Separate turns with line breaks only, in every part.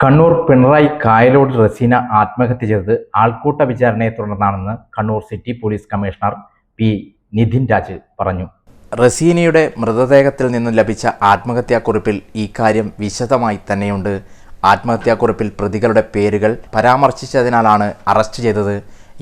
കണ്ണൂർ പിണറായി കായലോട് റസീന ആത്മഹത്യ ചെയ്തത് ആൾക്കൂട്ട വിചാരണയെ തുടർന്നാണെന്ന് Kannur city police commissioner P Nidhin Raj പറഞ്ഞു. റസീനയുടെ മൃതദേഹത്തിൽ നിന്നും ലഭിച്ച ആത്മഹത്യാക്കുറിപ്പിൽ ഈ കാര്യം വിശദമായി തന്നെയുണ്ട്. ആത്മഹത്യാക്കുറിപ്പിൽ പ്രതികളുടെ പേരുകൾ പരാമർശിച്ചതിനാലാണ് അറസ്റ്റ് ചെയ്തത്.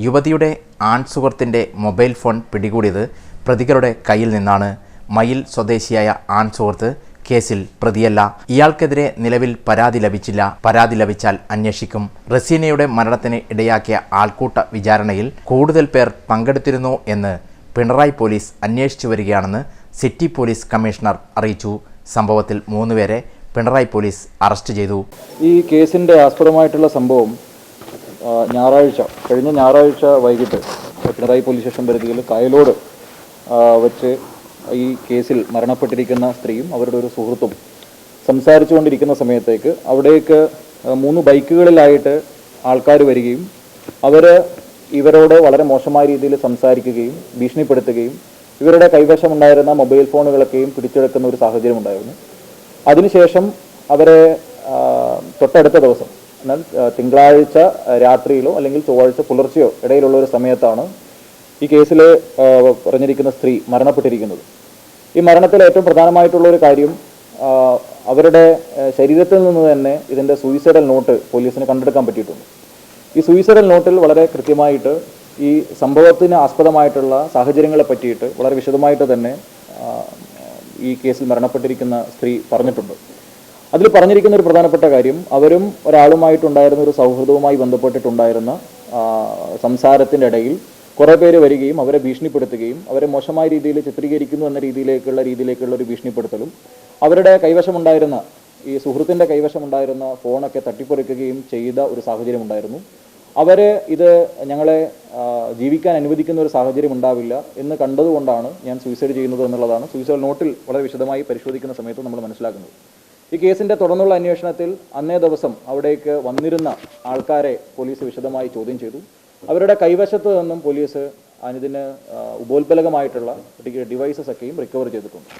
യുവതിയുടെ ആൺ സുഹൃത്തിന്റെ മൊബൈൽ ഫോൺ പിടികൂടിയത് പ്രതികളുടെ കയ്യിൽ നിന്നാണ്. മയിൽ സ്വദേശിയായ ആൺ സുഹൃത്ത് കേസിൽ പ്രതിയല്ല. ഇയാൾക്കെതിരെ നിലവിൽ പരാതി ലഭിച്ചില്ല. പരാതി ലഭിച്ചാൽ അന്വേഷിക്കും. റസീനയുടെ മരണത്തിന് ഇടയാക്കിയ ആൾക്കൂട്ട വിചാരണയിൽ കൂടുതൽ പേർ പങ്കെടുത്തിരുന്നോ എന്ന് പിണറായി പോലീസ് അന്വേഷിച്ചു വരികയാണെന്ന് സിറ്റി പോലീസ് കമ്മീഷണർ അറിയിച്ചു. സംഭവത്തിൽ മൂന്നുപേരെ പിണറായി പോലീസ് അറസ്റ്റ് ചെയ്തു.
ഈ കേസിന്റെ ആസ്പദമായിട്ടുള്ള സംഭവം ഞായറാഴ്ച കഴിഞ്ഞ ഞായറാഴ്ച വൈകിട്ട് പിണറായി പോലീസ് സ്റ്റേഷൻ പരിധിയിൽ കായലോട് വച്ച് ഈ കേസിൽ മരണപ്പെട്ടിരിക്കുന്ന സ്ത്രീയും അവരുടെ ഒരു സുഹൃത്തും സംസാരിച്ചുകൊണ്ടിരിക്കുന്ന സമയത്തേക്ക് അവിടേക്ക് മൂന്ന് ബൈക്കുകളിലായിട്ട് ആൾക്കാർ വരികയും അവർ ഇവരോട് വളരെ മോശമായ രീതിയിൽ സംസാരിക്കുകയും ഭീഷണിപ്പെടുത്തുകയും ഇവരുടെ കൈവശമുണ്ടായിരുന്ന മൊബൈൽ ഫോണുകളൊക്കെയും പിടിച്ചെടുക്കുന്ന ഒരു സാഹചര്യം ഉണ്ടായിരുന്നു. അതിനുശേഷം അവരെ തൊട്ടടുത്ത ദിവസം എന്നാൽ തിങ്കളാഴ്ച രാത്രിയിലോ അല്ലെങ്കിൽ ചൊവ്വാഴ്ച പുലർച്ചെയോ ഇടയിലുള്ള ഒരു സമയത്താണ് ഈ കേസിൽ പറഞ്ഞിരിക്കുന്ന സ്ത്രീ മരണപ്പെട്ടിരിക്കുന്നത്. ഈ മരണത്തിൽ ഏറ്റവും പ്രധാനമായിട്ടുള്ള ഒരു കാര്യം അവരുടെ ശരീരത്തിൽ നിന്ന് തന്നെ ഇതിന്റെ സൂയിസൈഡൽ നോട്ട് പോലീസിന് കണ്ടെടുക്കാൻ പറ്റിയിട്ടുണ്ട്. ഈ സൂയിസൈഡൽ നോട്ടിൽ വളരെ കൃത്യമായിട്ട് ഈ സംഭവത്തിന് ആസ്പദമായിട്ടുള്ള സാഹചര്യങ്ങളെ പറ്റിയിട്ട് വളരെ വിശദമായിട്ട് തന്നെ ഈ കേസിൽ മരണപ്പെട്ടിരിക്കുന്ന സ്ത്രീ പറഞ്ഞിട്ടുണ്ട്. അതിൽ പറഞ്ഞിരിക്കുന്ന ഒരു പ്രധാനപ്പെട്ട കാര്യം അവരും ഒരാളുമായിട്ടുണ്ടായിരുന്ന ഒരു സൗഹൃദവുമായി ബന്ധപ്പെട്ടിട്ടുണ്ടായിരുന്ന സംസാരത്തിന്റെ ഇടയിൽ കുറേ പേര് വരികയും അവരെ ഭീഷണിപ്പെടുത്തുകയും അവരെ മോശമായ രീതിയിൽ ചിത്രീകരിക്കുന്നു എന്ന രീതിയിലേക്കുള്ള രീതിയിലേക്കുള്ള ഒരു ഭീഷണിപ്പെടുത്തലും. അവരുടെ കൈവശമുണ്ടായിരുന്ന ഈ സുഹൃത്തിന്റെ കൈവശമുണ്ടായിരുന്ന ഫോണൊക്കെ തട്ടിപ്പറിക്കുകയും ചെയ്ത ഒരു സാഹചര്യം ഉണ്ടായിരുന്നു അവർ ഇത് ഞങ്ങളെ ജീവിക്കാൻ അനുവദിക്കുന്ന ഒരു സാഹചര്യം ഉണ്ടാവില്ല എന്ന് കണ്ടതുകൊണ്ടാണ് ഞാൻ സൂയിസൈഡ് ചെയ്യുന്നത് എന്നുള്ളതാണ്. സൂയിസൈഡ് നോട്ടിൽ വളരെ വിശദമായി പരിശോധിക്കുന്ന സമയത്ത് നമ്മൾ മനസ്സിലാക്കുന്നത്. ഈ കേസിന്റെ തുടർന്നുള്ള അന്വേഷണത്തിൽ അന്നേ ദിവസം അവിടേക്ക് വന്നിരുന്ന ആൾക്കാരെ പോലീസ് വിശദമായി ചോദ്യം ചെയ്തു. അവരുടെ കൈവശത്ത് നിന്നും പോലീസ് അതിന് ഉപോത്ബലകമായിട്ടുള്ള ഡിവൈസസ് ഒക്കെയും റിക്കവർ ചെയ്തിട്ടുണ്ട്.